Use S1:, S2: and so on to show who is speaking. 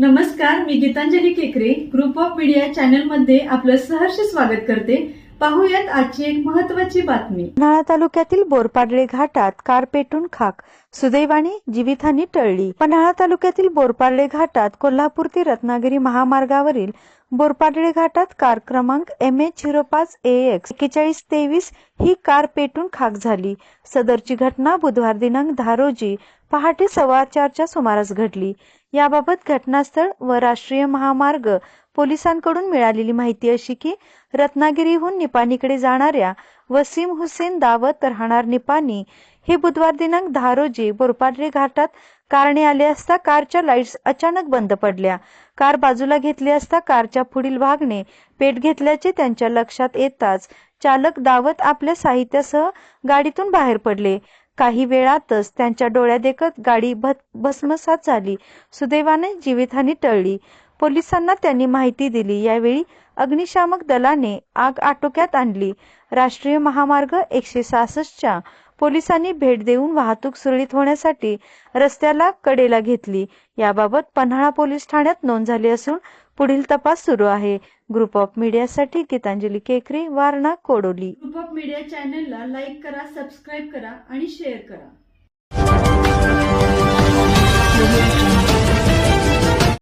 S1: नमस्कार मी गीतांजली केकरे. Group of media चॅनलमध्ये आपलं सहर्ष स्वागत करते. पाहूयात आजची एक महत्वाची बातमी.
S2: पन्हाळा तालुक्यातील बोरपाडळे घाटात कार पेटून खाक. सुदैवाने जीवितहानी टळली. पन्हाळा तालुक्यातील बोरपाडळे घाटात कोल्हापूर ते रत्नागिरी महामार्गावरील बोरपाडळी घाटात कार क्रमांक एम एच झिरो पाच ए एक्स एक्केचाळीस तेवीस ही कार पेटून खाक झाली. सदरची घटना बुधवार दिनांक दहा रोजी पहाटे सव्वा चारच्या सुमारास घडली. याबाबत घटनास्थळ व राष्ट्रीय महामार्ग पोलिसांकडून मिळालेली माहिती अशी की रत्नागिरीहून निपाणीकडे जाणाऱ्या वसीम हुसेन दावत राहणार निपाणी हे बुधवार दिनांक दहा रोजी घाटात कारणे आले असता कारच्या लाईट्स अचानक बंद पडल्या. कार बाजूला घेतली असता कारच्या पुढील भागने पेट घेतल्याचे त्यांच्या लक्षात येताच चालक दावत आपल्या साहित्यासह गाडीतून बाहेर पडले. काही वेळातच त्यांच्या डोळ्यादेखत गाडी भस्मसात झाली. सुदैवाने जीवितहानी टळली. पोलिसांना त्यांनी माहिती दिली. यावेळी अग्निशामक दलाने आग आटोक्यात आणली. राष्ट्रीय महामार्ग एकशे सहासष्टच्या पोलिसांनी भेट देऊन वाहतूक सुरळीत होण्यासाठी रस्त्याला कडेला घेतली. याबाबत पन्हाळा पोलीस ठाण्यात नोंद झाली असून पुढील तपास सुरू आहे. Group of मीडियासाठी Gitanjali Kekare Warana Kodoli.
S1: Group of media चॅनलला लाईक करा सबस्क्राईब करा आणि शेअर करा.